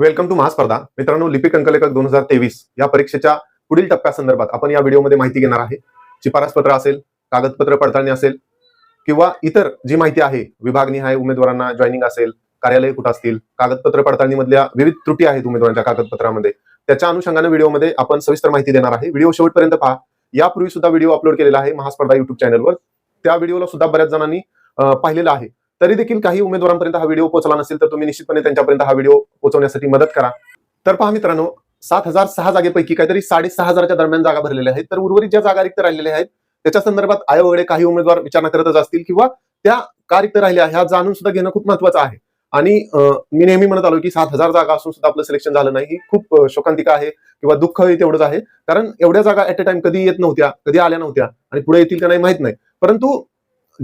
Welcome to महास्पर्धा मित्रांनो लिपिक अंकलेखक दोन हजार तेवीस या परीक्षेच्या पुढील टप्प्यासंदर्भात आपण या व्हिडिओमध्ये माहिती घेणार आहे. शिफारस पत्र असेल कागदपत्र पडताळणी असेल किंवा इतर जी माहिती आहे विभागनिहाय उमेदवारांना जॉईनिंग असेल कार्यालय कुठं असतील कागदपत्र पडताळणीमधल्या विविध त्रुटी आहेत उमेदवारांच्या कागदपत्रामध्ये. त्याच्या अनुषंगाने व्हिडिओमध्ये आपण सविस्तर माहिती देणार आहे. व्हिडिओ शेवटपर्यंत पहा. यापूर्वी सुद्धा व्हिडिओ अपलोड केलेला आहे महास्पर्धा युट्यूब चॅनलवर त्या व्हिडिओला सुद्धा बऱ्याच जणांनी पाहिलेला आहे. तरी देखील काही उमेदवारांपर्यंत हा व्हिडिओ पोहोचला नसेल तर तुम्ही निश्चितपणे त्यांच्यापर्यंत हा व्हिडिओ पोहोचवण्यासाठी मदत करा. तर पहा मित्रांनो सात हजार सहा जागेपैकी काहीतरी साडेसहा हजारच्या दरम्यान जागा भरलेल्या आहेत. तर उर्वरित ज्या जागा रिक्त राहिलेल्या आहेत त्याच्या संदर्भात आयोगाकडे काही उमेदवार विचारणा करतच असतील किंवा त्या का रिक्त राहिल्या ह्या जाणून सुद्धा घेणं खूप महत्वाचं आहे. आणि मी नेहमी म्हणत आलो की सात हजार जागा असून सुद्धा आपलं सिलेक्शन झालं नाही. ही खूप शोकांतिका आहे किंवा दुःख तेवढंच आहे. कारण एवढ्या जागा ऍट अ टाइम कधी येत नव्हत्या कधी आल्या नव्हत्या आणि पुढे येतील का नाही माहीत नाही. परंतु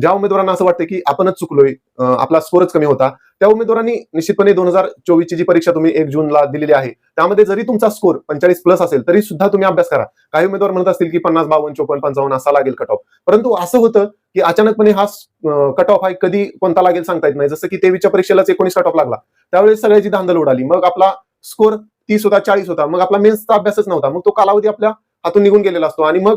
ज्या उमेदवारांना असं वाटतं की आपणच चुकलोय आपला स्कोरच कमी होता त्या उमेदवारांनी निश्चितपणे दोन हजार चोवीसची जी परीक्षा तुम्ही एक जूनला दिलेली आहे त्यामध्ये जरी तुमचा स्कोर पंचेचाळीस प्लस असेल तरी सुद्धा तुम्ही अभ्यास करा. काही उमेदवार म्हणत असतील की पन्नास बावन्न चोपन्न पंचावन्न असा लागेल कट ऑफ परंतु असं होतं की अचानकपणे हा कट ऑफ आहे कधी कोणता लागेल सांगता येत नाही. जसं की तेवीसच्या परीक्षेलाच एकोणीस कट ऑफ लागला. त्यावेळेस सगळ्याची धांदल उडाली. मग आपला स्कोर तीस होता चाळीस होता. मग आपला मेन्सचा अभ्यासच नव्हता. मग तो कालावधी आपल्या हातून निघून गेलेला असतो. आणि मग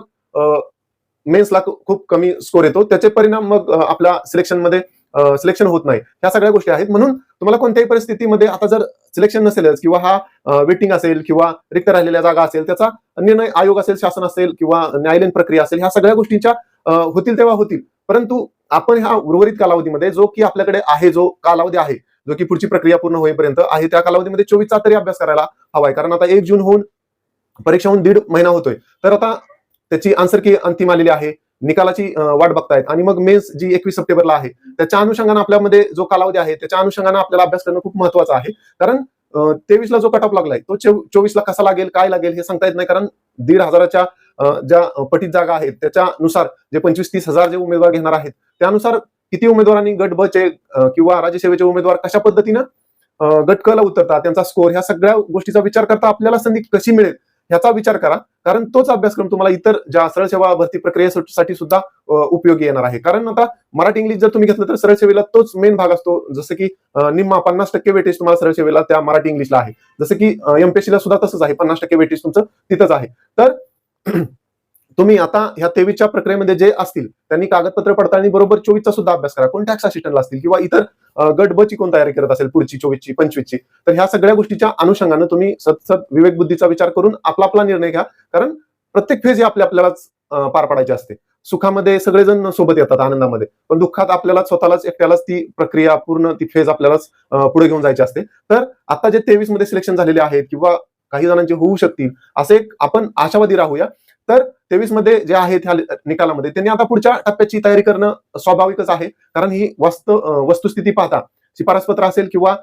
मेन्सला खूप कमी स्कोर येतो. त्याचे परिणाम मग आपल्या सिलेक्शनमध्ये सिलेक्शन होत नाही. ह्या सगळ्या गोष्टी आहेत. म्हणून तुम्हाला कोणत्याही परिस्थितीमध्ये आता जर सिलेक्शन नसेलच किंवा हा वेटिंग असेल किंवा रिक्त राहिलेल्या जागा असेल त्याचा निर्णय आयोग असेल शासन असेल किंवा न्यायालयीन प्रक्रिया असेल ह्या सगळ्या गोष्टींच्या होतील तेव्हा होतील. परंतु आपण ह्या उर्वरित कालावधीमध्ये जो की आपल्याकडे आहे जो कालावधी आहे जो की पुढची प्रक्रिया पूर्ण होईपर्यंत आहे त्या कालावधीमध्ये चोवीसचा तरी अभ्यास करायला हवाय. कारण आता एक जून होऊन परीक्षा होऊन दीड महिना होतोय. तर आता त्याची आन्सर की अंतिम आलेली आहे. निकालाची वाट बघतायत. आणि मग मेन्स जी एकवीस सप्टेंबरला आहे त्याच्या अनुषंगाने आपल्यामध्ये जो कालावधी आहे त्याच्या अनुषंगाने आपल्याला अभ्यास करणं खूप महत्वाचं आहे. कारण तेवीसला जो कट ऑफ लागलाय तो चोवीसला कसा लागेल काय लागेल हे सांगता येत नाही. कारण दीड हजाराच्या अं, ज्या पटीत जागा आहेत त्याच्यानुसार जे पंचवीस तीस हजार जे उमेदवार घेणार आहेत त्यानुसार किती उमेदवारांनी गट ब चे किंवा राज्यसेवेचे उमेदवार कशा पद्धतीनं गट क ला उतरतात त्यांचा स्कोर ह्या सगळ्या गोष्टीचा विचार करता आपल्याला संधी कशी मिळेल ह्याचा विचार करा. कारण तोच अभ्यासक्रम तुम्हाला इतर ज्या सरळ सेवा भरती प्रक्रियेसाठी सुद्धा उपयोगी येणार आहे. कारण आता मराठी इंग्लिश जर तुम्ही घेतलं तर सरळ सेवेला तोच मेन भाग असतो. जसं की निम्मा पन्नास टक्के वेटेज तुम्हाला सरळ सेवेला त्या मराठी इंग्लिशला आहे. जसं की एमपीएससी ला सुद्धा तसंच आहे. पन्नास टक्के वेटेज तुमचं तिथंच आहे. तर तुम्ही आता ह्या तेवीसच्या प्रक्रियेमध्ये जे असतील त्यांनी कागदपत्र पडताळणी बरोबर चोवीसचा सुद्धा अभ्यास करा. कोण टॅक्स असिस्टंटला असतील किंवा इतर गट ब ची कोण तयारी करत असेल पुढची चोवीसची पंचवीसची तर ह्या सगळ्या गोष्टीच्या अनुषंगानं तुम्ही सतसत विवेकबुद्धीचा विचार करून आपला आपला निर्णय घ्या. कारण प्रत्येक फेज ही आपल्या आपल्यालाच पार पाडायची असते. सुखामध्ये सगळेजण सोबत येतात आनंदामध्ये. पण दुःखात आपल्याला स्वतःलाच एकट्यालाच ती प्रक्रिया पूर्ण ती फेज आपल्यालाच पुढे घेऊन जायची असते. तर आता जे तेवीसमध्ये सिलेक्शन झालेले आहेत किंवा काही जणांचे होऊ शकतील असे एक आपण आशावादी राहूया. तर तेवीसमध्ये जे आहेत ह्या निकालामध्ये त्यांनी आता पुढच्या टप्प्याची तयारी करणं स्वाभाविकच आहे. कारण ही वस्तू वस्तुस्थिती पाहता शिफारसपत्र असेल किंवा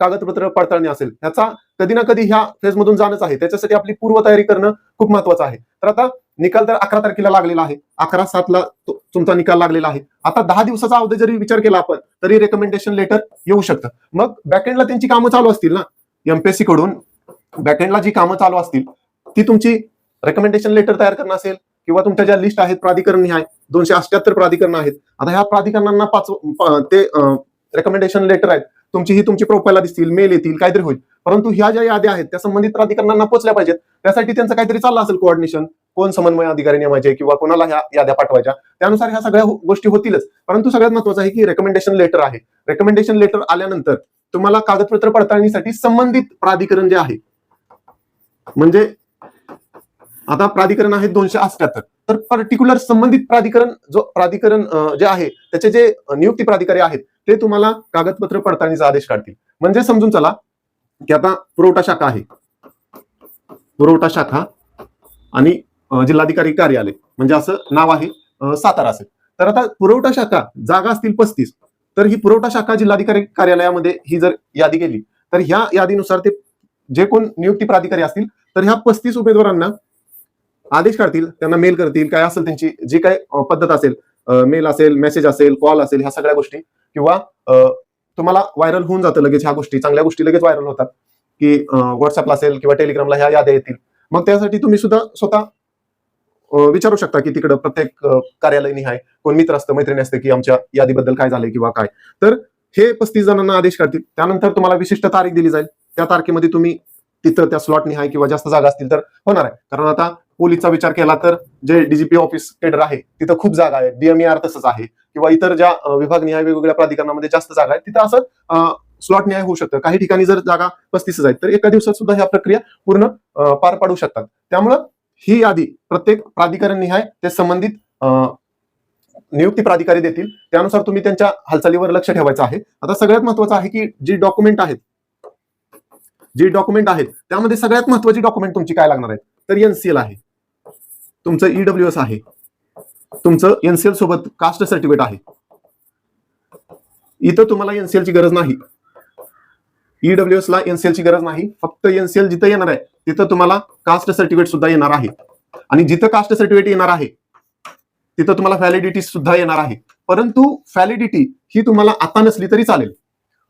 कागदपत्र पडताळणी असेल ह्याचा कधी ना कधी ह्या फेज मधून जाणंच आहे. त्याच्यासाठी आपली पूर्व तयारी करणं खूप महत्वाचं आहे. तर आता निकाल तर अकरा तारखेला लागलेला आहे. अकरा सातला तुमचा निकाल लागलेला आहे. आता दहा दिवसाचा अवधी जरी विचार केला आपण तरी रेकमेंडेशन लेटर येऊ शकतं. मग बॅकएंडला त्यांची कामं चालू असतील ना? एमपीएससी कडून बॅकएंडला जी कामं चालू असतील ती तुमची रेकमेंडेशन लेटर तयार करणं असेल किंवा तुमच्या ज्या लिस्ट आहेत प्राधिकरण आहे दोनशे अष्ट्याहत्तर प्राधिकरण आहेत. आता ह्या प्राधिकरणांना पाच ते रेकमेंडेशन लेटर आहेत. तुमची ही तुमची प्रोफाईलला दिसतील मेल येतील काहीतरी होईल. परंतु ह्या ज्या याद्या आहेत त्या संबंधित प्राधिकरणांना पोहोचल्या पाहिजेत. त्यासाठी त्यांचं काहीतरी चाललं असेल कोऑर्डिनेशन कोण समन्वय अधिकारी नेमायचे किंवा कोणाला ह्या याद्या पाठवायच्या. त्यानुसार ह्या सगळ्या गोष्टी होतीलच. परंतु सगळ्यात महत्वाचं आहे की रेकमेंडेशन लेटर आहे. रेकमेंडेशन लेटर आल्यानंतर तुम्हाला कागदपत्र पडताळणीसाठी संबंधित प्राधिकरण जे आहे म्हणजे आता प्राधिकरण आहे दोनशे अठ्याहत्तर. तर पर्टिक्युलर संबंधित प्राधिकरण जो प्राधिकरण जे आहे त्याचे जे नियुक्ती प्राधिकारी आहेत ते तुम्हाला कागदपत्र पडताळणीचा आदेश काढतील. म्हणजे समजून चला की आता पुरवठा शाखा आहे. पुरवठा शाखा आणि जिल्हाधिकारी कार्यालय. म्हणजे असं नाव आहे सातारा असेल. तर आता पुरवठा शाखा जागा असतील पस्तीस तर ही पुरवठा शाखा जिल्हाधिकारी कार्यालयामध्ये ही जर यादी गेली तर ह्या यादीनुसार ते जे कोण नियुक्ती प्राधिकारी असतील तर ह्या पस्तीस उमेदवारांना आदेश काढतील त्यांना मेल करतील काय असेल त्यांची जी काय पद्धत असेल मेल असेल मेसेज असेल कॉल असेल ह्या सगळ्या गोष्टी किंवा तुम्हाला व्हायरल होऊन जातं लगेच ह्या गोष्टी चांगल्या गोष्टी लगेच व्हायरल होतात की व्हॉट्सअपला असेल किंवा टेलिग्रामला ह्या याद्या येतील. मग त्यासाठी तुम्ही सुद्धा स्वतः विचारू शकता की तिकडं प्रत्येक कार्यालयनी कार्यालय आहे कोण मित्र असतं मैत्रिणी असतं की आमच्या यादीबद्दल काय झालंय किंवा काय. तर हे पस्तीस जणांना आदेश काढतील त्यानंतर तुम्हाला विशिष्ट तारीख दिली जाईल त्या तारखेमध्ये तुम्ही तिथं त्या स्लॉट निहाय किंवा जास्त जागा असतील तर होणार आहे. कारण आता पोलीसचा विचार केला तर जे डीजीपी ऑफिस केडर आहे तिथं खूप जागा आहे डीएमईआर तसंच आहे. किंवा इतर ज्या विभाग निहाय वेगवेगळ्या प्राधिकरणामध्ये जास्त जागा आहे तिथं असं स्लॉट न्याय होऊ शकतं. काही ठिकाणी जर जागा पस्तीसच आहेत तर एका दिवसात सुद्धा ह्या प्रक्रिया पूर्ण पार पाडू शकतात. त्यामुळं ही यादी प्रत्येक प्राधिकरण निहाय ते संबंधित नियुक्ती प्राधिकारी देतील. त्यानुसार तुम्ही त्यांच्या हालचालीवर लक्ष ठेवायचं आहे. आता सगळ्यात महत्वाचं आहे की जी डॉक्युमेंट आहेत जे डॉक्युमेंट आहेत त्यामध्ये सगळ्यात महत्वाची डॉक्युमेंट तुमची काय लागणार आहेत? तर एनसीएल आहे. तुमचं ईडब्ल्यू एस आहे. तुमचं एनसीएल सोबत कास्ट सर्टिफिकेट आहे. इथं तुम्हाला एनसीएल ची गरज नाही. ईडब्ल्यू एस ला एनसीएल ची गरज नाही. फक्त एनसीएल जिथं येणार आहे तिथं तुम्हाला कास्ट सर्टिफिकेट सुद्धा येणार आहे. आणि जिथं कास्ट सर्टिफिकेट येणार आहे तिथं तुम्हाला व्हॅलिडिटी सुद्धा येणार आहे. परंतु व्हॅलिडिटी ही तुम्हाला आता नसली तरी चालेल.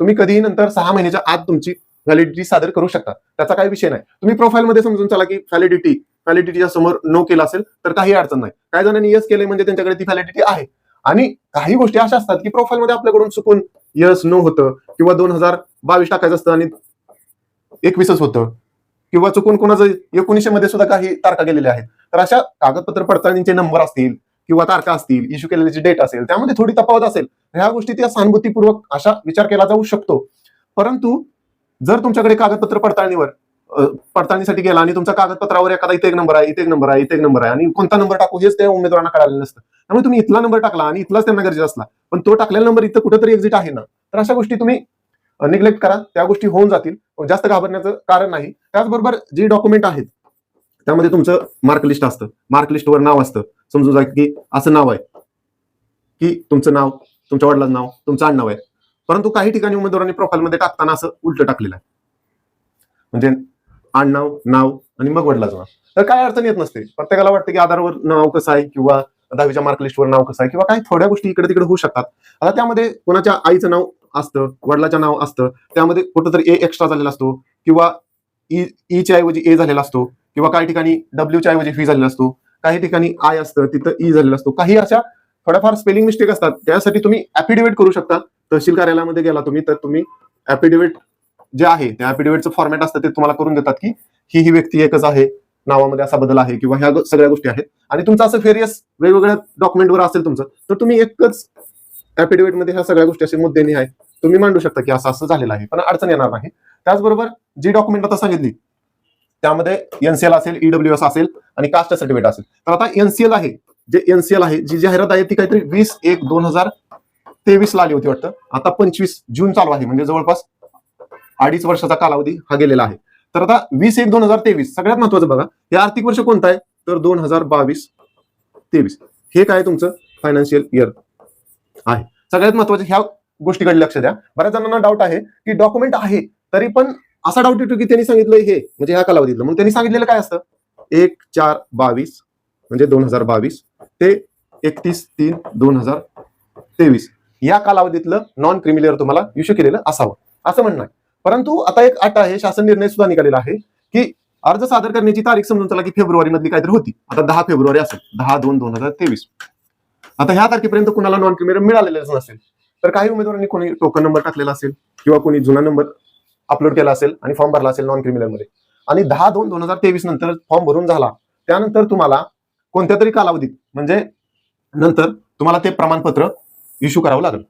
तुम्ही कधीही नंतर सहा महिन्याच्या आत तुमची व्हॅलिडिटी सादर करू शकता. त्याचा काही विषय नाही. तुम्ही प्रोफाईलमध्ये समजून चला की व्हॅलिडिटी व्हॅलिडिटीच्या समोर नो केला असेल तर काही अडचण नाही. काही जणांनी यस केले म्हणजे त्यांच्याकडे ती व्हॅलिडिटी आहे. आणि काही गोष्टी अशा असतात की प्रोफाईलमध्ये आपल्याकडून चुकून यस नो होतं किंवा दोन हजार बावीस टाकायचं असतं आणि एकवीसच होतं किंवा चुकून कोणाचं एकोणीसशे मध्ये सुद्धा काही तारखा गेलेल्या आहेत. तर अशा कागदपत्र पडताळणीचे नंबर असतील किंवा तारखा असतील इश्यू केलेली डेट असेल त्यामध्ये थोडी तफावत असेल. ह्या गोष्टी त्या सहानुभूतीपूर्वक अशा विचार केला जाऊ शकतो. परंतु जर तुमच्याकडे कागदपत्र पडताळणीवर पडताळणीसाठी गेला आणि तुमच्या कागदपत्रावर एखादा इथे एक नंबर आहे इथे एक नंबर आहे इथे एक नंबर आहे आणि कोणता नंबर टाकू हेच त्या उमेदवारांना कळालं नसतं. त्यामुळे तुम्ही इथला नंबर टाकला आणि इथलाच त्यांना गरजेचा असला पण तो टाकलेला नंबर इथं कुठेतरी एक्झिट आहे ना? तर अशा गोष्टी तुम्ही निग्लेक्ट करा. त्या गोष्टी होऊन जातील. जास्त घाबरण्याचं कारण नाही. त्याचबरोबर जी डॉक्युमेंट आहेत त्यामध्ये तुमचं मार्क लिस्ट असतं. मार्कलिस्टवर नाव असतं. समजून जा की असं नाव आहे. की तुमचं नाव तुमच्या वडिलांचं नाव तुमचं आडनाव आहे. परंतु काही ठिकाणी उमेदवारांनी प्रोफाईलमध्ये टाकताना असं उलट टाकलेलं आहे. म्हणजे आडनाव नाव आणि मग वडिलाचं नाव. तर काय अडचण येत नसते. प्रत्येकाला वाटतं की आधारवर नाव कसं आहे किंवा दहावीच्या मार्कलिस्टवर नाव कसं आहे किंवा काही थोड्या गोष्टी इकडे तिकडे होऊ शकतात. आता त्यामध्ये कोणाच्या आईचं नाव असतं वडिलाचं नाव असतं त्यामध्ये कुठंतरी ए एक्स्ट्रा झालेला असतो किंवा e, e ई ईच्या ऐवजी ए झालेला असतो किंवा काही ठिकाणी डब्ल्यूच्या ऐवजी फी झालेला असतो. काही ठिकाणी आय असतं तिथं ई झालेला असतो. काही अशा थोड्याफार स्पेलिंग मिस्टेक असतात. त्यासाठी तुम्ही ऍफिडेव्हिट करू शकता. तहसील कार्यालयामध्ये गेला तुम्ही तर तुम्ही ऍफिडेव्हिट जे आहे त्या ऍफिडेव्हिटचं फॉर्मॅट असतं ते तुम्हाला करून देतात की ही ही व्यक्ती एकच आहे नावामध्ये असा बदल आहे किंवा ह्या सगळ्या गोष्टी आहेत. आणि तुमचं असं फेरियस वेगवेगळ्या डॉक्युमेंटवर असेल तुमचं तर तुम्ही एकच ऍफिडेव्हिटमध्ये ह्या सगळ्या गोष्टी असे मुद्दे आहे तुम्ही मांडू शकता की असं असं झालेलं आहे पण अडचण येणार नाही. त्याचबरोबर जी डॉक्युमेंट आता सांगितली त्यामध्ये एनसीएल असेल ईडब्ल्यू एस असेल आणि कास्ट सर्टिफिकेट असेल. तर आता एनसीएल आहे जे एनसीएल आहे जी जाहिरात आहे ती काहीतरी वीस एक दोन हजार तेवीस ला आली होती वाटतं. आता पंचवीस जून चालू आहे म्हणजे जवळपास अडीच वर्षाचा कालावधी हा गेलेला आहे. तर आता वीस एक दोन हजार तेवीस सगळ्यात महत्वाचं बघा हे आर्थिक वर्ष कोणतं आहे? तर दोन हजार बावीस तेवीस. हे काय तुमचं? फायनान्शियल इयर आहे. सगळ्यात महत्वाचं ह्या गोष्टीकडे लक्ष द्या. बऱ्याच जणांना डाऊट आहे की डॉक्युमेंट आहे तरी पण असा डाऊट येतो की त्यांनी सांगितलं हे म्हणजे ह्या कालावधीतलं. मग त्यांनी सांगितलेलं काय असतं? एक चार बावीस म्हणजे दोन हजार बावीस. ते एकतीस तीन दोन हजार तेवीस. या कालावधीतलं नॉन क्रिमिलेअर तुम्हाला इश्यू केलेलं असावं. असं म्हणणं आहे. परंतु आता एक अट आहे शासन निर्णय सुद्धा निघालेला आहे की अर्ज सादर करण्याची तारीख समजून चला की फेब्रुवारी मधली काहीतरी होती. आता दहा फेब्रुवारी असेल. दहा दोन दोन हजार तेवीस. आता ह्या तारखेपर्यंत कुणाला नॉन क्रिमिलेअर मिळालेलं नसेल तर काही उमेदवारांनी कोणी टोकन नंबर टाकलेला असेल किंवा कोणी जुना नंबर अपलोड केला असेल आणि फॉर्म भरला असेल नॉन क्रिमिनलमध्ये. आणि दहा दोन दोन हजार तेवीस नंतर फॉर्म भरून झाला. त्यानंतर तुम्हाला कोणत्या तरी कालावधीत. म्हणजे नंतर तुम्हाला ते प्रमाणपत्र इश्यू करावं लागलं.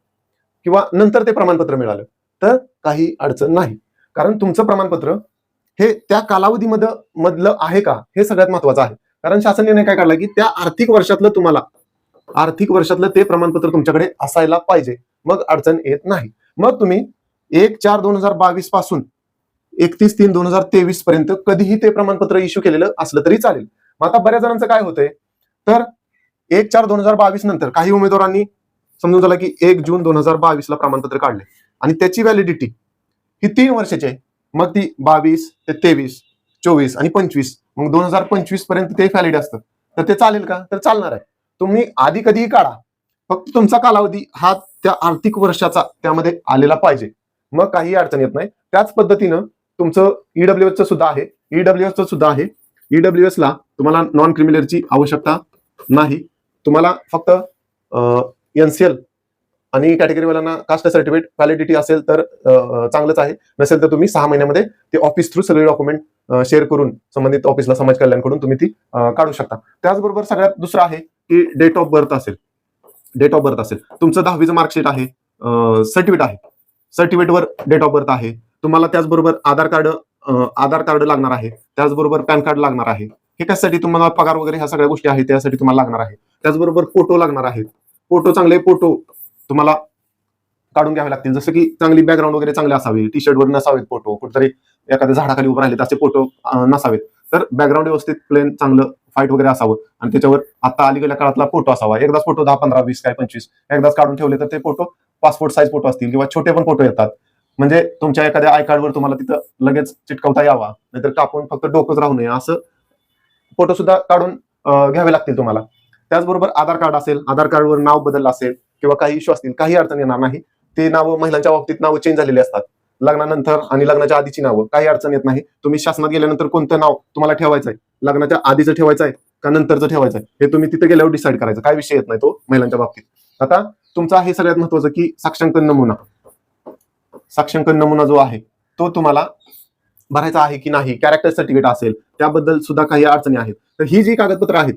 किंवा नंतर ते प्रमाणपत्र मिळालं. तर काही अडचण नाही. कारण तुमचं प्रमाणपत्र हे त्या कालावधीमध्ये मधलं आहे का? हे सगळ्यात महत्वाचं आहे. कारण शासन निर्णय काय काढला की त्या आर्थिक वर्षातलं तुम्हाला आर्थिक वर्षातलं ते प्रमाणपत्र तुमच्याकडे असायला पाहिजे. मग अडचण येत नाही. मग तुम्ही एक चार दोन हजार बावीसपासून एकतीस तीन दोन हजार तेवीस पर्यंत कधीही ते प्रमाणपत्र इश्यू केलेलं असलं तरी चालेल. मग आता बऱ्याच जणांचं काय होतंय? तर एक चार दोन हजार बावीस नंतर काही उमेदवारांनी समजून झालं की एक जून दोन हजार बावीस ला प्रमाणपत्र काढले. आणि त्याची व्हॅलिडिटी ही तीन वर्षाची आहे. मग ती बावीस ते तेवीस चोवीस आणि पंचवीस. मग दोन हजार पंचवीसपर्यंत ते व्हॅलिड असतं. तर ते चालेल का? तर चालणार आहे. तुम्ही आधी कधीही काढा. फक्त तुमचा कालावधी हा त्या आर्थिक वर्षाचा त्यामध्ये आलेला पाहिजे. मग काही अडचण येत नाही. त्याच पद्धतीनं तुमचं ईडब्ल्यू चं सुद्धा आहे. ईडब्ल्यू चं सुद्धा आहे. ईडब्ल्यू एस ला तुम्हाला नॉन क्रिमिनलची आवश्यकता नाही. तुम्हाला फक्त एनसीएल आणि कॅटेगरीवाल्यांना कास्ट सर्टिफिकेट व्हॅलिडिटी असेल तर चांगलंच आहे. नसेल तर तुम्ही सहा महिन्यामध्ये ते ऑफिस थ्रू सगळे डॉक्युमेंट शेअर करून संबंधित ऑफिसला समाज कल्याणकडून तुम्ही ती काढू शकता. त्याचबरोबर सगळ्यात दुसरं आहे की डेट ऑफ बर्थ असेल. डेट ऑफ बर्थ असेल. तुमचं दहावीचं मार्कशीट आहे सर्टिफिकेट आहे. सर्टिफिकेटवर डेट ऑफ बर्थ आहे. तुम्हाला त्याचबरोबर आधार कार्ड आधार कार्ड लागणार आहे. त्याचबरोबर पॅन कार्ड लागणार आहे. हे कशासाठी तुम्हाला पगार वगैरे ह्या सगळ्या गोष्टी आहेत त्यासाठी तुम्हाला लागणार आहे. त्याचबरोबर फोटो लागणार आहेत. फोटो चांगले फोटो तुम्हाला काढून घ्यावे लागतील. जसं की चांगली बॅकग्राऊंड वगैरे चांगले असावे टी शर्टवर नसावेत फोटो कुठेतरी एखाद्या झाडाखाली उभं राहिले असे फोटो नसावेत. तर बॅकग्राऊंड व्यवस्थित प्लेन चांगलं फाईट वगैरे असावं आणि त्याच्यावर आता अलीकडल्या काळातला फोटो असावा. एकदाच फोटो दहा पंधरा वीस काय पंचवीस एकदाच काढून ठेवले तर ते फोटो पासपोर्ट साईज फोटो असतील किंवा छोटे पण फोटो येतात. म्हणजे तुमच्या एखाद्या आय कार्डवर तुम्हाला तिथं लगेच चिटकवता यावा. नाहीतर कापून फक्त डोकंच राहू नये. असं फोटो सुद्धा काढून घ्यावे लागतील तुम्हाला. त्याचबरोबर आधार कार्ड असेल आधार कार्डवर नाव बदललं असेल किंवा काही इश्यू असतील काही अडचण येणार नाही ते नावं महिलांच्या बाबतीत नावं चेंज झालेली असतात. लग्नानंतर आणि लग्नाच्या आधीची नावं काही अडचण येत नाही. तुम्ही शासनात गेल्यानंतर कोणतं नाव तुम्हाला ठेवायचं आहे लग्नाच्या आधीचं ठेवायचं आहे का नंतरचं ठेवायचं आहे हे तुम्ही तिथे गेल्यावर डिसाईड करायचं. काय विषय येत नाही तो महिलांच्या बाबतीत. आता तुमचा हे सगळ्यात महत्वाचं की साक्षांकन नमुना. साक्षांकन नमुना जो आहे तो तुम्हाला भरायचा आहे की नाही कॅरेक्टर सर्टिफिकेट असेल त्याबद्दल सुद्धा काही अडचणी आहेत. तर ही जी कागदपत्र आहेत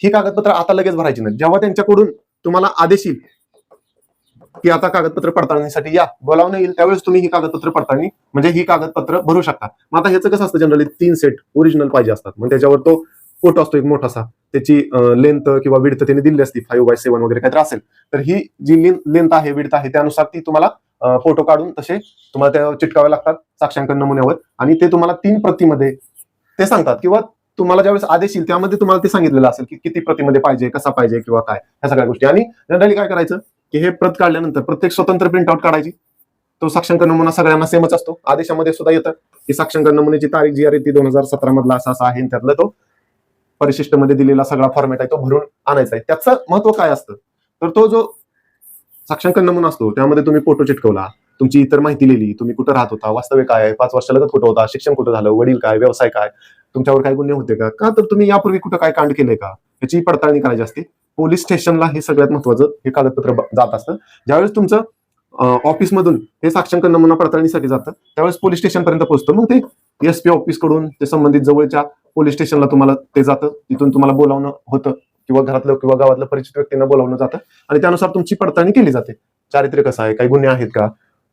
ही कागदपत्र आता लगेच भरायची नाही जेव्हा त्यांच्याकडून तुम्हाला आदेश येईल की आता कागदपत्र पडताळणीसाठी या बोलावणं येईल त्यावेळेस तुम्ही ही कागदपत्र पडताळणी म्हणजे ही कागदपत्र भरू शकता. मग आता ह्याचं कसं असतं जनरली तीन सेट ओरिजिनल पाहिजे असतात. मग त्याच्यावर तो फोटो असतो एक मोठासा. त्याची लेंथ किंवा विडथ त्यांनी दिली असती फाईव्ह बाय सेव्हन वगैरे काहीतरी असेल. तर ही जी लेंथ आहे विडथ आहे त्यानुसार ती तुम्हाला फोटो काढून तसे तुम्हाला त्या चिटकावे लागतात साक्षांकन नमुन्यावर. आणि ते तुम्हाला तीन प्रतीमध्ये ते सांगतात. किंवा तुम्हाला ज्यावेळेस आदेश येईल त्यामध्ये तुम्हाला ते सांगितलेलं असेल की किती प्रतीमध्ये पाहिजे कसा पाहिजे किंवा काय ह्या सगळ्या गोष्टी. आणि जनरली काय करायचं की हे प्रत काढल्यानंतर प्रत्येक स्वतंत्र प्रिंटआउट काढायची. तो साक्षांकन नमुना सगळ्यांना सेमच असतो. आदेशामध्ये सुद्धा येतं की साक्षांकन नमुन्याची तारीख जी आहे ती दोन हजार सतरा मधला असा असा आहे. त्यातला तो परिशिष्टमध्ये दिलेला सगळा फॉर्मॅट आहे तो भरून आणायचा आहे. त्याचं महत्त्व काय असतं? तर तो जो साक्षांकन नमुना असतो त्यामध्ये तुम्ही फोटो चिटकवला तुमची इतर माहिती लिहिली तुम्ही कुठं राहत होता वास्तव्य काय आहे पाच वर्ष लगत कुठं होता शिक्षण कुठं झालं वडील काय व्यवसाय काय तुमच्यावर काय गुन्हे होते का? का तर तुम्ही यापूर्वी कुठं काय कांड केलंय का? याची पडताळणी करायची असते. पोलीस स्टेशनला हे सगळ्यात महत्वाचं हे कागदपत्र जात असतं. ज्यावेळेस तुमचं ऑफिसमधून हे साक्षांकन नमुना पडताळणीसाठी जातं त्यावेळेस पोलीस स्टेशनपर्यंत पोहोचतो. पोहोचतं मग ते एस पी ऑफिसकडून ते संबंधित जवळच्या पोलीस स्टेशनला तुम्हाला ते जातं तिथून तुम्हाला बोलावणं होतं. किंवा घरातलं किंवा गावातलं परिचित व्यक्तींना बोलावलं जातं. आणि त्यानुसार तुमची पडताळणी केली जाते. चारित्र्य कसं आहे? काही गुन्हे आहेत का?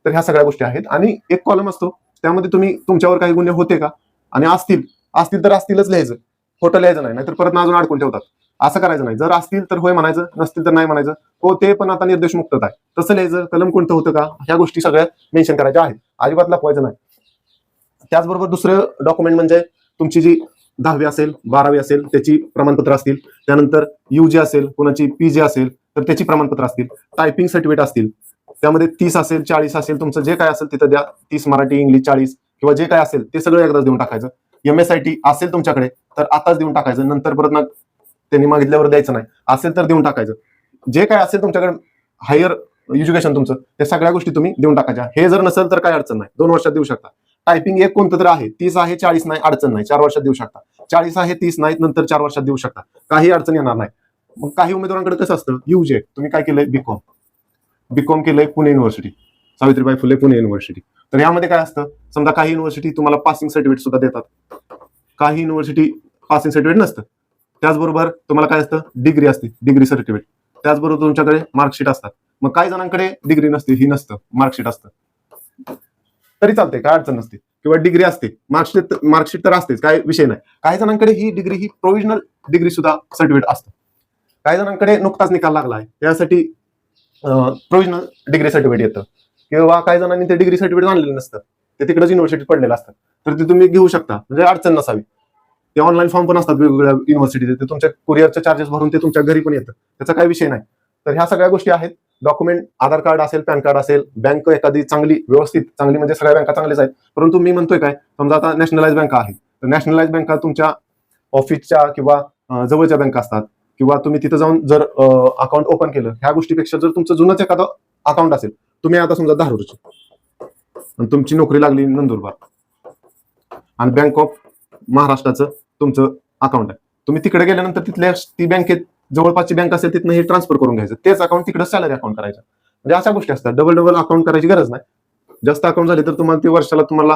तर ह्या सगळ्या गोष्टी आहेत. आणि एक कॉलम असतो. त्यामध्ये तुम्ही तुमच्यावर काही गुन्हे होते का? आणि असतील. असतील तर असतीलच लिहायचं. खोटं लिहायचं नाही. नाहीतर परत अजून अडकून ठेवतात. असं करायचं नाही. जर असतील तर होय म्हणायचं. नसतील तर नाही म्हणायचं. हो ते पण आता निर्देश मुक्त आहे. तसं लिहायचं. कलम कोणतं होतं का? ह्या गोष्टी सगळ्या मेन्शन करायच्या आहेत. अजिबात लपवायचं नाही. त्याचबरोबर दुसरं डॉक्युमेंट म्हणजे तुमची जी दहावी असेल बारावी असेल त्याची प्रमाणपत्र असतील. त्यानंतर युजी असेल कोणाची पीजी असेल तर त्याची प्रमाणपत्र असतील. टायपिंग सर्टिफिकेट असतील. त्यामध्ये तीस असेल चाळीस असेल तुमचं जे काय असेल तिथं द्या. तीस मराठी इंग्लिश चाळीस किंवा जे काय असेल ते सगळं एकदाच देऊन टाकायचं. एम एस आय टी असेल तुमच्याकडे तर आताच देऊन टाकायचं. नंतर परत ना त्यांनी मागितल्यावर द्यायचं नाही. असेल तर देऊन टाकायचं. जे काय असेल तुमच्याकडे हायर एज्युकेशन तुमचं त्या सगळ्या गोष्टी तुम्ही देऊन टाकायच्या. हे जर नसेल तर काय अडचण नाही. दोन वर्षात देऊ शकता. टायपिंग एक कोणतं तर आहे. तीस आहे चाळीस नाही अडचण नाही. चार वर्षात देऊ शकता. चाळीस आहे तीस नाही नंतर चार वर्षात देऊ शकता. काही अडचण येणार नाही. मग काही उमेदवारांकडे कसं असतं? युजे तुम्ही काय केलंय? बीकॉम बीकॉम केलंय पुणे युनिव्हर्सिटी सावित्रीबाई फुले पुणे युनिव्हर्सिटी तर यामध्ये काय असतं? समजा काही युनिव्हर्सिटी तुम्हाला पासिंग सर्टिफिकेट सुद्धा देतात. काही युनिव्हर्सिटी पासिंग सर्टिफिकेट नसतं. त्याचबरोबर तुम्हाला काय असतं? डिग्री असते. डिग्री सर्टिफिकेट त्याचबरोबर तुमच्याकडे मार्कशीट असतात. मग काही जणांकडे डिग्री नसते. ही नसतं. मार्कशीट असतं. तरी चालते काय अडचण नसते. किंवा डिग्री असते मार्कशीट मार्कशीट तर असतेच काय विषय नाही. काही जणांकडे ही डिग्री ही प्रोव्हिजनल डिग्री सुद्धा सर्टिफिकेट असतं. काही जणांकडे नुकताच निकाल लागला आहे त्यासाठी प्रोव्हिजनल डिग्री सर्टिफिकेट येतं. किंवा काही जणांनी ते डिग्री सर्टिफिकेट आणलेलं नसतं ते तिकडेच युनिव्हर्सिटीत पडलेलं असतं. तर ते तुम्ही घेऊ शकता म्हणजे अडचण नसावी. ते ऑनलाईन फॉर्म पण असतात वेगवेगळ्या युनिव्हर्सिटीचे ते तुमच्या कुरिअरचे चार्जेस भरून ते तुमच्या घरी पण येतं. त्याचा काही विषय नाही. तर ह्या सगळ्या गोष्टी आहेत. डॉक्युमेंट आधार कार्ड असेल पॅन कार्ड असेल बँक एखादी चांगली व्यवस्थित चांगली म्हणजे सगळ्या बँका चांगल्याच आहेत. परंतु मी म्हणतोय काय समजा आता नॅशनलाइज बँका आहे. तर नॅशनलाइज बँका तुमच्या ऑफिसच्या किंवा जवळच्या बँका असतात. किंवा तुम्ही तिथं जाऊन जर अकाउंट ओपन केलं ह्या गोष्टीपेक्षा जर तुमचं जुनंच एखादं अकाउंट असेल तुम्ही आता समजा धारूरचे आणि तुमची नोकरी लागली नंदुरबार. आणि बँक ऑफ महाराष्ट्राचं तुमचं अकाउंट आहे. तुम्ही तिकडे गेल्यानंतर तिथल्या ती बँकेत जवळपासची बँक असेल तिथनं हे ट्रान्सफर करून घ्यायचं. तेच अकाउंट तिकडे सॅलरी अकाउंट करायचं. म्हणजे अशा गोष्टी असतात. डबल डबल अकाउंट करायची गरज नाही. जास्त अकाउंट झाले तर तुम्हाला ते वर्षाला तुम्हाला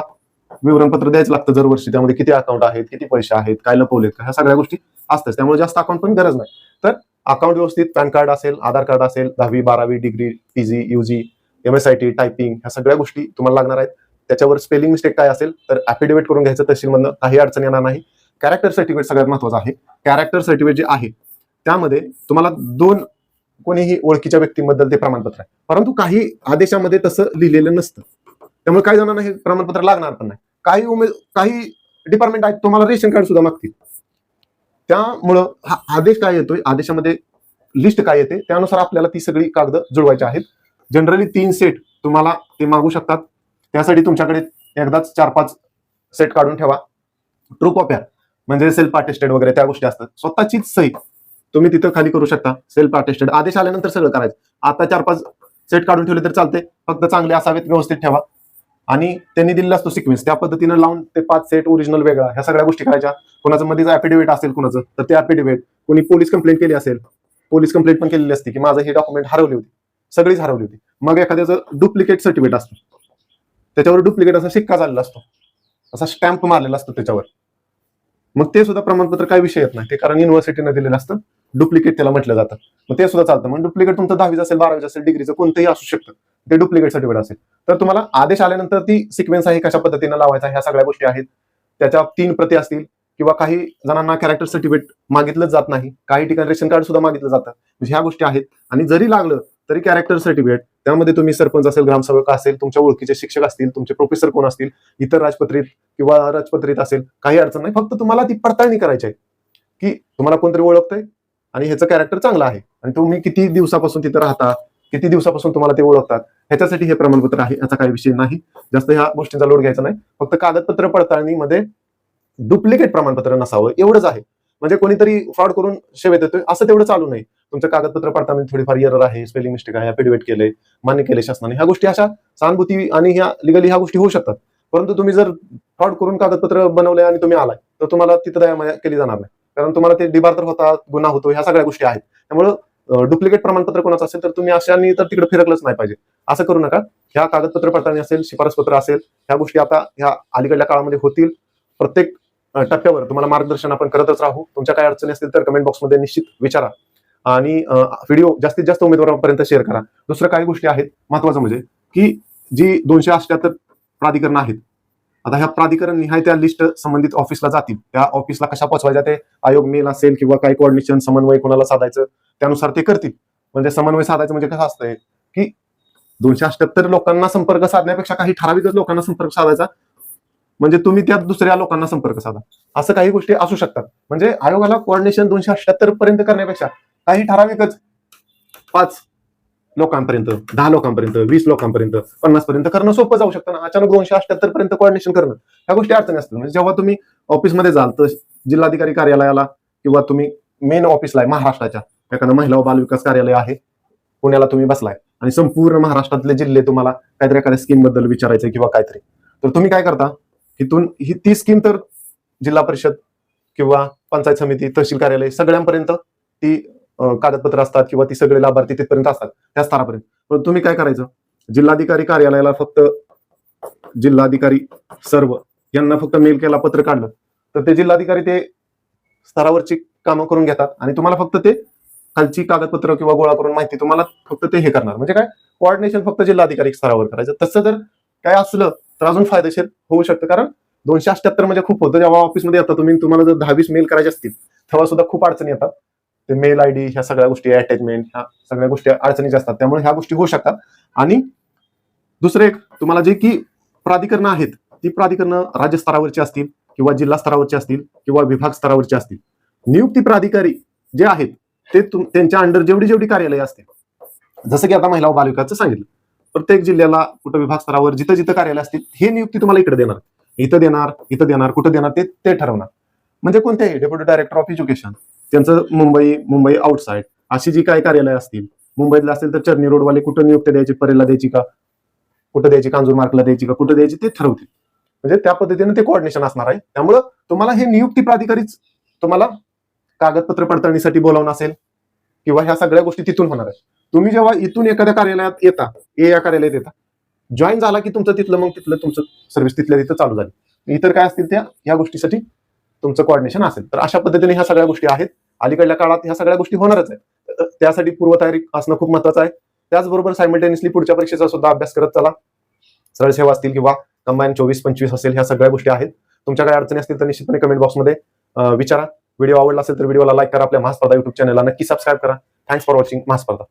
विवरणपत्र द्यायचं लागतं दरवर्षी. त्यामध्ये किती अकाउंट आहेत किती पैसे आहेत काय लपवलेत का ह्या सगळ्या गोष्टी असतात. त्यामुळे जास्त अकाउंट पण गरज नाही. तर अकाउंट व्यवस्थित पॅन कार्ड असेल आधार कार्ड असेल दहावी बारावी degree PG UG M S I T typing ह्या सगळ्या गोष्टी तुम्हाला लागणार आहेत. त्याच्यावर स्पेलिंग मिस्टेक काय असेल तर ऍफिडेव्हिट करून घ्यायचं तहसीलमधनं. काही अडचण येणार नाही. कॅरेक्टर सर्टिफिकेट सगळ्यात महत्वाचं आहे. कॅरेक्टर सर्टिफिकेट जे आहे त्यामध्ये तुम्हाला दोन कोणीही ओळखीच्या व्यक्तींबद्दल ते प्रमाणपत्र आहे. परंतु काही आदेशामध्ये तसं लिहिलेलं नसतं. त्यामुळे काही जणांना हे प्रमाणपत्र लागणार पण नाही. काही उमेद काही डिपार्टमेंट आहेत तुम्हाला रेशन कार्ड सुद्धा मागतील. त्यामुळं हा आदेश काय येतोय? आदेशामध्ये लिस्ट काय येते? त्यानुसार आपल्याला ती सगळी कागद जुळवायची आहेत. जनरली तीन सेट तुम्हाला ते मागू शकतात. त्यासाठी तुमच्याकडे एकदाच चार पाच सेट काढून ठेवा. ट्रू कॉप्या म्हणजे सेल्फ अटेस्टेड वगैरे त्या गोष्टी असतात. स्वतःचीच सही. तुम्ही तिथं खाली करू शकता. सेल्फ अटेस्टेड आदेश आल्यानंतर सगळं करायचं. आता चार पाच सेट काढून ठेवले तर चालते फक्त चांगले असावेत व्यवस्थित ठेवा. आणि त्यांनी दिलेला असतो सिक्वेन्स त्या पद्धतीनं लावून ते पाच सेट ओरिजिनल वेगळा. ह्या सगळ्या गोष्टी करायच्या. कोणाचं मध्ये ऍफिडेव्हिट असेल कोणाचं तर ते ऍफिडेव्हिट कोणी पोलीस कंप्लेंट केली असेल पोलीस कंप्लेंट पण केलेली असते की माझं हे डॉक्युमेंट हरवली होती. सगळीच हरवली होती. मग एखाद्याचं डुप्लिकेट सर्टिफिकेट असतं. त्याच्यावर डुप्लिकेट असा शिक्का झालेला असतो. असा स्टॅम्प मारलेला असतो त्याच्यावर. मग ते सुद्धा प्रमाणपत्र काय विषय येत नाही. ते कारण युनिव्हर्सिटीनं दिलेलं असतं. डुप्लिकेट त्याला म्हटलं जातं. मग ते सुद्धा चालतं. मग डुप्लिकेट तुमचं दहावीचं असेल बारावीचं असेल डिग्रीचं कोणतंही असू शकतं. ते डुप्लिकेट सर्टिफिकेट असेल. तर तुम्हाला आदेश आल्यानंतर ती सिक्वेन्स आहे कशा पद्धतीनं लावायचा ह्या सगळ्या गोष्टी आहेत. त्याच्या तीन प्रती असतील किंवा काही जणांना कॅरेक्टर सर्टिफिकेट मागितलं जात नाही. काही ठिकाणी रेशन कार्ड सुद्धा मागितलं जातं. म्हणजे ह्या गोष्टी आहेत. आणि जरी लागलं तरी कॅरेक्टर सर्टिफिकेट त्यामध्ये तुम्ही सरपंच असेल ग्रामसेवक असेल तुमच्या ओळखीचे शिक्षक असतील तुमचे प्रोफेसर कोण असतील इतर राजपत्रित किंवा राजपत्रित असेल काही अडचण नाही. फक्त तुम्हाला ती पडताळणी करायची आहे. की तुम्हाला कोणतरी ओळखतंय आणि ह्याचं कॅरेक्टर चांगलं आहे. आणि तुम्ही किती दिवसापासून तिथं राहता किती दिवसापासून तुम्हाला ते ओळखतात ह्याच्यासाठी हे प्रमाणपत्र आहे. याचा काही विषय नाही. जास्त ह्या गोष्टींचा लोड घ्यायचा नाही. फक्त कागदपत्र पडताळणीमध्ये डुप्लिकेट प्रमाणपत्र नसावं. एवढंच आहे. म्हणजे कोणीतरी फ्रॉड करून सेवेत येतोय असं तेवढं चालू नाही. तुमचं कागदपत्र पडताना थोडीफार एरर आहे स्पेलिंग मिस्टेक आहे ऍफिडेव्हिट केले मान्य केले शासनाने. ह्या गोष्टी अशा सहानुभूती आणि ह्या लिगली ह्या गोष्टी होऊ शकतात. परंतु तुम्ही जर फ्रॉड करून कागदपत्र बनवले आणि तुम्ही आलाय तर तुम्हाला तिथं दया केली जाणार नाही. कारण तुम्हाला ते डिबार तर होता गुन्हा होतो ह्या सगळ्या गोष्टी आहेत. त्यामुळं डुप्लिकेट प्रमाणपत्र कोणाचं असेल तर तुम्ही अशानी तर तिकडे फिरकलंच नाही पाहिजे. असं करू नका. ह्या कागदपत्र पडताळणी असेल शिफारस पत्र असेल ह्या गोष्टी आता ह्या अलीकडल्या काळामध्ये होतील. प्रत्येक टप्प्यावर तुम्हाला मार्गदर्शन आपण करतच राहू. तुमच्या काय अडचणी असतील तर कमेंट बॉक्समध्ये निश्चित विचारा. आणि व्हिडिओ जास्तीत जास्त उमेदवारांपर्यंत शेअर करा. दुसरं काही गोष्टी आहेत महत्वाचं म्हणजे की जी दोनशे अष्ट्याहत्तर प्राधिकरण आहेत आता ह्या प्राधिकरण निहाय त्या लिस्ट संबंधित ऑफिसला जातील. त्या ऑफिसला कशा पोहोचवायच्या? ते आयोग मेल असेल किंवा काही कोऑर्डिनेशन समन्वय कोणाला साधायचं त्यानुसार ते करतील. म्हणजे समन्वय साधायचं म्हणजे कसं असतंय की दोनशे अष्ट्याहत्तर लोकांना संपर्क साधण्यापेक्षा काही ठराविकच लोकांना संपर्क साधायचा. म्हणजे तुम्ही त्या दुसऱ्या लोकांना संपर्क साधा. असं काही गोष्टी असू शकतात. म्हणजे आयोगाला कोऑर्डिनेशन दोनशे अठ्याहत्तर पर्यंत करण्यापेक्षा काही ठराविकच पाच लोकांपर्यंत दहा लोकांपर्यंत वीस लोकांपर्यंत पन्नास पर्यंत करणं सोपं जाऊ शकतं. ना अचानक दोनशे अठ्याहत्तर पर्यंत कोऑर्डिनेशन करणं ह्या गोष्टी अडचणी असतात. म्हणजे जेव्हा तुम्ही ऑफिसमध्ये जाल तर जिल्हाधिकारी कार्यालयाला किंवा तुम्ही मेन ऑफिसला आहे महाराष्ट्राच्या. एखादं महिला व बालविकास कार्यालय आहे पुण्याला तुम्ही बसलाय आणि संपूर्ण महाराष्ट्रातले जिल्हे तुम्हाला काहीतरी एखाद्या स्कीमबद्दल विचारायचं किंवा काहीतरी. तर तुम्ही काय करता? इथून ही ती स्कीम तर जिल्हा परिषद किंवा पंचायत समिती तहसील कार्यालय सगळ्यांपर्यंत ती कागदपत्र असतात किंवा ती सगळे लाभार्थी तिथपर्यंत असतात त्या स्तरापर्यंत. पण तुम्ही काय करायचं? जिल्हाधिकारी कार्यालयाला फक्त जिल्हाधिकारी सर्व यांना फक्त मेल केला पत्र काढलं तर ते जिल्हाधिकारी ते स्तरावरची कामं करून घेतात आणि तुम्हाला फक्त ते खालची कागदपत्र किंवा गोळा करून माहिती तुम्हाला फक्त ते हे करणार. म्हणजे काय? कोऑर्डिनेशन फक्त जिल्हाधिकारी स्तरावर करायचं. तसं जर काय असलं तर अजून फायदेशीर होऊ शकतं. कारण दोनशे अठ्याहत्तर म्हणजे खूप होतं. जेव्हा ऑफिसमध्ये येतात तुम्ही तुम्हाला जर दहावीस मेल करायचे असतील तेव्हा सुद्धा खूप अडचणी येतात. ते मेल आय डी ह्या सगळ्या गोष्टी अटॅचमेंट ह्या सगळ्या गोष्टी अडचणीच्या असतात. त्यामुळे ह्या गोष्टी होऊ शकतात. आणि दुसरं एक तुम्हाला जे की प्राधिकरणं आहेत ती प्राधिकरणं राज्य स्तरावरची असतील किंवा जिल्हा स्तरावरची असतील किंवा विभाग स्तरावरची असतील. नियुक्ती प्राधिकारी जे आहेत ते तुम- त्यांच्या अंडर जेवढी जेवढी कार्यालय असतील. जसं की आता महिला व बालविकासचं सांगितलं. प्रत्येक जिल्ह्याला कुठं विभाग स्तरावर जिथं जिथं कार्यालय असतील हे नियुक्ती तुम्हाला इकडे देणार. इथं देणार इथं देणार कुठं देणार ते ते ठरवणार. म्हणजे कोणतेही डेप्युटी डायरेक्टर ऑफ एज्युकेशन त्यांचं मुंबई मुंबई आउटसाईड अशी जी काही कार्यालय असतील मुंबईतला असतील तर चर्नी रोडवाले कुठं नियुक्ती द्यायची परेला द्यायची का? कुठं द्यायची कांजूर मार्कला द्यायची का? कुठं द्यायची ते ठरवतील. म्हणजे त्या पद्धतीने ते कोऑर्डिनेशन असणार आहे. त्यामुळं तुम्हाला हे नियुक्ती प्राधिकारीच तुम्हाला कागदपत्र पडताळणीसाठी बोलावणं असेल किंवा ह्या सगळ्या गोष्टी तिथून होणार आहेत. तुम्ही जेव्हा इथून एखाद्या कार्यालयात येता ए या कार्यालयात येता जॉईन झाला की तुमचं तिथलं मग तिथलं तुमचं सर्व्हिस तिथल्या तिथं चालू झाली. इतर काय असतील त्या ह्या गोष्टीसाठी तुमचं कॉर्डिनेशन असेल. तर अशा पद्धतीने ह्या सगळ्या गोष्टी आहेत. अलीकडल्या काळात ह्या सगळ्या गोष्टी होणारच आहेत. त्यासाठी पूर्वतयारी असणं खूप महत्वाचं आहे. त्याचबरोबर सायमल्टेनियसली पुढच्या परीक्षेचा सुद्धा अभ्यास करत चला. सरळ सेवा असतील किंवा कंबाईन चोवीस पंचवीस असेल ह्या सगळ्या गोष्टी आहेत. तुमच्या काही अडचणी असतील तर निश्चितपणे कमेंट बॉक्समध्ये विचारा. व्हिडिओ आवडला असेल तर व्हिडिओला लाईक करा. आपल्या महास्पर्धा युट्यूब चॅनलला नक्की सबस्क्राईब करा. Thanks for watching Mahaspardha.